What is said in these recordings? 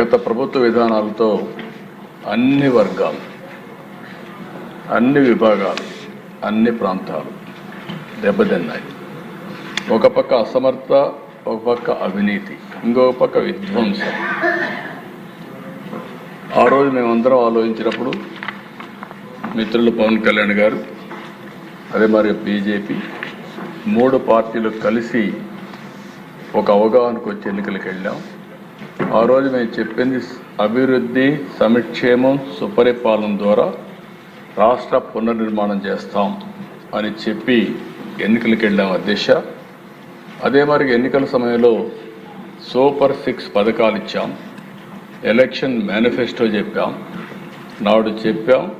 గత ప్రభుత్వ విధానాలతో అన్ని వర్గాలు అన్ని విభాగాలు అన్ని ప్రాంతాలు దెబ్బతిన్నాయి. ఒక పక్క అసమర్థ ఒక పక్క అవినీతి ఇంకొక పక్క విధ్వంసం. ఆ రోజు మేమందరం ఆలోచించినప్పుడు మిత్రులు పవన్ కళ్యాణ్ గారు అదే మరి బీజేపీ మూడు పార్టీలు కలిసి ఒక అవగాహనకు వచ్చి ఎన్నికలకు వెళ్ళాం. ఆ రోజు మేము చెప్పింది అభివృద్ధి సంక్షేమం సుపరిపాలన ద్వారా రాష్ట్ర పునర్నిర్మాణం చేస్తాం అని చెప్పి ఎన్నికలకు వెళ్ళాం అధ్యక్ష అదే మరి ఎన్నికల సమయంలో సూపర్ సిక్స్ పథకాలు ఇచ్చాం. ఎలక్షన్ మేనిఫెస్టో చెప్పాం. నాడు చెప్పాం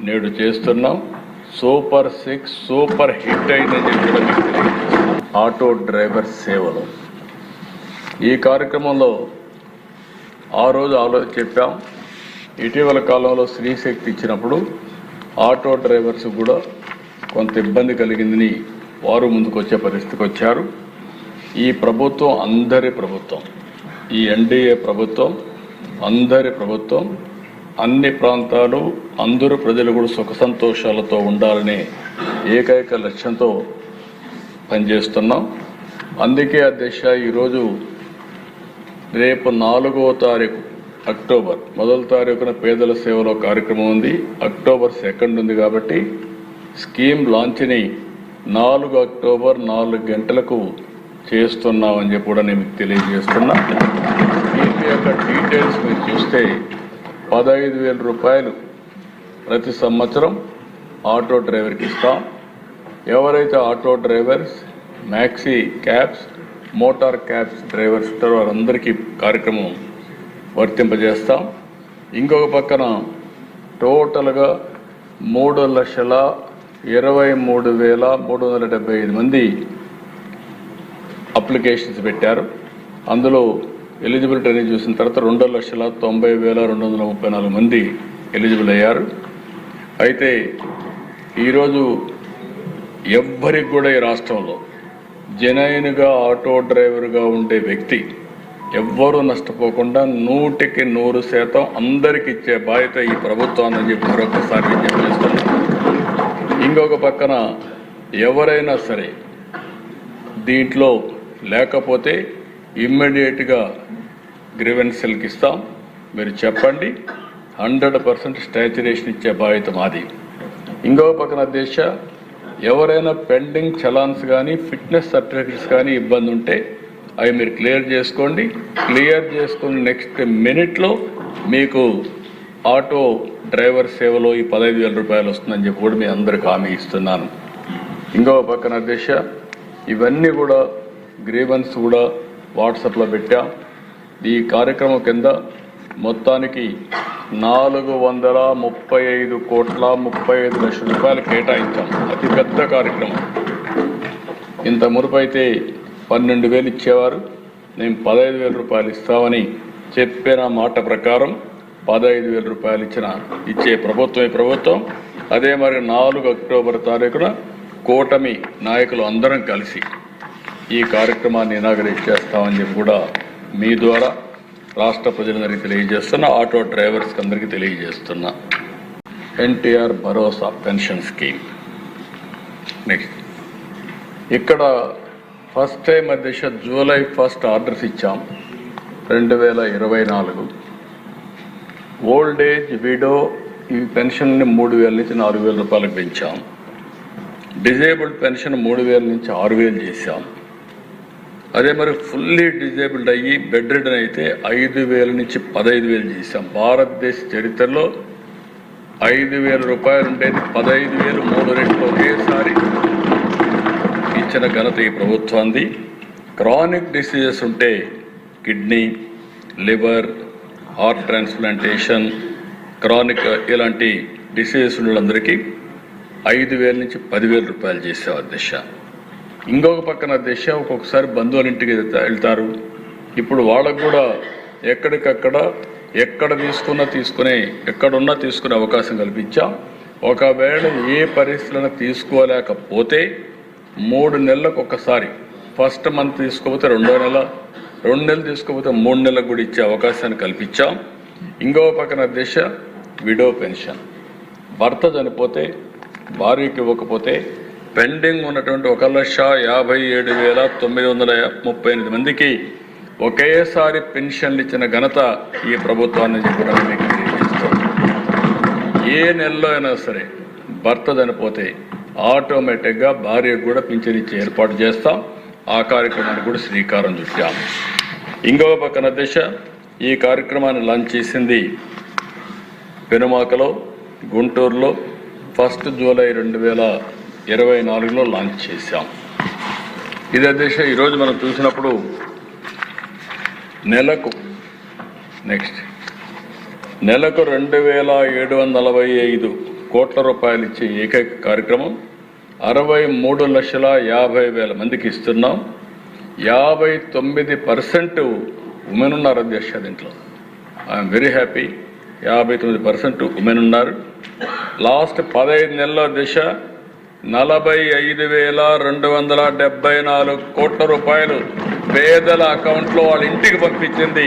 నేడు చేస్తున్నాం. సూపర్ సిక్స్ సూపర్ హిట్ అయిందని చెప్పడం ఆటో డ్రైవర్ సేవలు. ఈ కార్యక్రమంలో ఆ రోజు ఆలో చెప్పాం. ఇటీవల కాలంలో స్త్రీశక్తి ఇచ్చినప్పుడు ఆటో డ్రైవర్స్ కూడా కొంత ఇబ్బంది కలిగిందని వారు ముందుకు వచ్చే పరిస్థితికి వచ్చారు. ఈ ప్రభుత్వం అందరి ప్రభుత్వం ఈ ఎన్డీఏ ప్రభుత్వం అందరి ప్రభుత్వం అన్ని ప్రాంతాలు అందరూ ప్రజలు కూడా సుఖ సంతోషాలతో ఉండాలనే ఏకైక లక్ష్యంతో పనిచేస్తున్నాం. అందుకే అధ్యక్ష ఈరోజు రేపు నాలుగో తారీఖు అక్టోబర్. మొదటి తారీఖున పేదల సేవలో కార్యక్రమం ఉంది. అక్టోబర్ సెకండ్ ఉంది కాబట్టి స్కీమ్ లాంచ్ని నాలుగు అక్టోబర్ నాలుగు గంటలకు చేస్తున్నామని చెప్పి కూడా నేను మీకు తెలియజేస్తున్నా. స్కీమ్ యొక్క డీటెయిల్స్ మీరు చూస్తే పదహైదు వేల రూపాయలు ప్రతి సంవత్సరం ఆటో డ్రైవర్కి ఇస్తాం. ఎవరైతే auto drivers maxi cabs motor cabs drivers ఉంటారో వారందరికీ కార్యక్రమం వర్తింపజేస్తాం. ఇంకొక పక్కన టోటల్గా మూడు లక్షల ఇరవై మూడు వేల మూడు వందల డెబ్బై ఐదు మంది అప్లికేషన్స్ పెట్టారు. అందులో ఎలిజిబిలిటీ అనేది చూసిన తర్వాత రెండు లక్షల తొంభై వేల రెండు వందల ముప్పై నాలుగు మంది ఎలిజిబుల్ అయ్యారు. అయితే ఈరోజు ఎవ్వరికి కూడా ఈ రాష్ట్రంలో జనైన్గా ఆటో డ్రైవర్గా ఉండే వ్యక్తి ఎవ్వరూ నష్టపోకుండా నూటికి నూరు శాతం అందరికి ఇచ్చే బాధ్యత ఈ ప్రభుత్వాన్ని చెప్పి మరొకసారి విజ్ఞప్తి ఇంకొక పక్కన ఎవరైనా సరే దీంట్లో లేకపోతే ఇమ్మీడియట్గా గ్రీవెన్సీలకు ఇస్తాం. మీరు చెప్పండి. హండ్రెడ్ పర్సెంట్ స్టాచ్యురేషన్ ఇచ్చే బాధ్యత మాది. ఇంకొక పక్కన దేశ ఎవరైనా పెండింగ్ చలాన్స్ కానీ ఫిట్నెస్ సర్టిఫికెట్స్ కానీ ఇబ్బంది ఉంటే అవి మీరు క్లియర్ చేసుకోండి. క్లియర్ చేసుకుని నెక్స్ట్ మినిట్లో మీకు ఆటో డ్రైవర్ సేవలో ఈ పదహైదు వేల రూపాయలు వస్తుందని చెప్పి కూడా మీ అందరికి హామీ ఇస్తున్నాను. ఇంకో పక్కన దిశ ఇవన్నీ కూడా గ్రీవెన్స్ కూడా వాట్సాప్లో పెట్టాం. ఈ కార్యక్రమం కింద మొత్తానికి నాలుగు వందల ముప్పై ఐదు కోట్ల ముప్పై ఐదు లక్షల రూపాయలు కేటాయించాం. అతిపెద్ద కార్యక్రమం. ఇంత మురుపు అయితే పన్నెండు వేలు ఇచ్చేవారు. నేను పదహైదు వేల రూపాయలు ఇస్తామని చెప్పిన మాట ప్రకారం పదహైదు వేల రూపాయలు ఇచ్చిన ఇచ్చే ప్రభుత్వమే ప్రభుత్వం. అదే మరి నాలుగు అక్టోబర్ తారీఖున కూటమి నాయకులు అందరం కలిసి ఈ కార్యక్రమాన్ని ఇనాగరేట్ చేస్తామని చెప్పి కూడా మీ ద్వారా రాష్ట్ర ప్రజలందరికీ తెలియజేస్తున్నా ఆటో డ్రైవర్స్కి అందరికీ తెలియజేస్తున్నా. NTR Bharosa pension scheme. Next ఇక్కడ ఫస్ట్ టైం అధ్యక్ష జూలై ఫస్ట్ ఆర్డర్స్ ఇచ్చాం. రెండు వేల ఇరవై నాలుగు. ఓల్డ్ ఏజ్ విడో ఈ పెన్షన్ని మూడు వేల నుంచి నాలుగు వేల రూపాయలకు పెంచాం. డిజేబుల్డ్ పెన్షన్ మూడు వేల నుంచి ఆరు వేలు చేశాం. అదే మరి ఫుల్లీ డిజేబుల్డ్ అయ్యి బెడ్ రిడన్ అయితే ఐదు వేల నుంచి పదహైదు వేలు చేసాం భారతదేశ చరిత్రలో ఐదు వేల రూపాయలు ఉండేది పదహైదు వేలు మూడు రెట్లు ఒకేసారి ఇచ్చిన ఘనత ఈ ప్రభుత్వాన్ని క్రానిక్ డిసీజెస్ ఉంటే kidney liver heart transplantation chronic ఇలాంటి డిసీజెస్ ఉన్న వాళ్ళందరికీ ఐదు వేల నుంచి పదివేల రూపాయలు చేసే అధ్యక్ష ఇంకొక పక్కన దిశ ఒక్కొక్కసారి బంధువుల ఇంటికి వెళ్తారు. ఇప్పుడు వాళ్ళకు కూడా ఎక్కడికక్కడ ఎక్కడ తీసుకున్నా తీసుకునే ఎక్కడున్నా తీసుకునే అవకాశం కల్పించాం. ఒకవేళ ఏ పరిస్థితులను తీసుకోలేకపోతే మూడు నెలలకు ఒకసారి ఫస్ట్ మంత్ తీసుకోకపోతే రెండో నెల రెండు నెలలు తీసుకోకపోతే మూడు నెలలకు కూడా ఇచ్చే అవకాశాన్ని కల్పించాం. ఇంకో పక్కన దిశ విడో పెన్షన్. భర్త చనిపోతే భార్యకి ఇవ్వకపోతే పెండింగ్ ఉన్నటువంటి ఒక లక్ష యాభై ఏడు వేల తొమ్మిది వందల ముప్పై ఎనిమిది మందికి ఒకేసారి పెన్షన్లు ఇచ్చిన ఘనత ఈ ప్రభుత్వాన్ని చెప్పడం మీకు తెలియజేస్తాం. ఏ నెలలో అయినా సరే భర్త చనిపోతే ఆటోమేటిక్గా భార్యకు కూడా పింఛన్ ఇచ్చే ఏర్పాటు చేస్తాం. ఆ కార్యక్రమానికి కూడా శ్రీకారం చుట్టాం. ఇంకో పక్కన దిశ ఈ కార్యక్రమాన్ని లాంచ్ చేసింది పెనుమాకలో గుంటూరులో ఫస్ట్ జూలై రెండు వేల ఇరవై నాలుగులో లాంచ్ చేశాం. ఇదే దిశ ఈరోజు మనం చూసినప్పుడు నెలకు నెక్స్ట్ నెలకు రెండు వేల ఏడు వందల నలభై ఐదు కోట్ల రూపాయలు ఇచ్చే ఏకైక కార్యక్రమం అరవై మూడు లక్షల యాభై వేల మందికి ఇస్తున్నాం. యాభై తొమ్మిది పర్సెంట్ ఉమెన్ ఉన్నారు అధ్యక్ష దీంట్లో. ఐఎమ్ వెరీ హ్యాపీ యాభై తొమ్మిది పర్సెంట్ ఉమెన్ ఉన్నారు. లాస్ట్ పదహైదు నెలల దిశ నలభై ఐదు వేల రెండు వందల డెబ్బై నాలుగు కోట్ల రూపాయలు పేదల అకౌంట్లో వాళ్ళ ఇంటికి పంపించింది.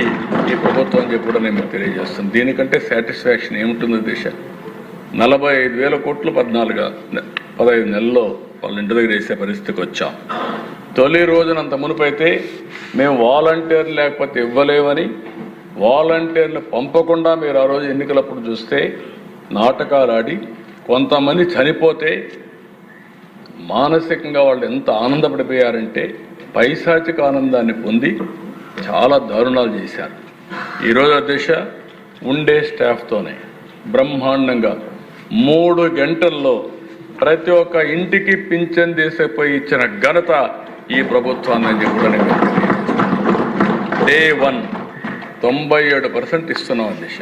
ఈ ప్రభుత్వం అని చెప్పి కూడా నేను తెలియజేస్తాను. దీనికంటే సాటిస్ఫాక్షన్ ఏముంటుంది దిశ? నలభై ఐదు వేల కోట్లు పద్నాలుగు పదహైదు నెలల్లో వాళ్ళ ఇంటి దగ్గర వేసే పరిస్థితికి వచ్చాం. తొలి రోజునంత మునుపైతే మేము వాలంటీర్ లేకపోతే ఇవ్వలేమని వాలంటీర్లు పంపకుండా మీరు ఆ రోజు ఎన్నికలప్పుడు చూస్తే నాటకాలు ఆడి కొంతమంది చనిపోతే మానసికంగా వాళ్ళు ఎంత ఆనందపడిపోయారంటే పైశాచిక ఆనందాన్ని పొంది చాలా దారుణాలు చేశారు. ఈరోజు దిశ ఉండే స్టాఫ్తోనే బ్రహ్మాండంగా మూడు గంటల్లో ప్రతి ఒక్క ఇంటికి పింఛన్ తీసేపోయి ఇచ్చిన ఘనత ఈ ప్రభుత్వాన్ని కూడా నేను డే వన్ తొంభై ఏడు పర్సెంట్ ఇస్తున్నాం దిశ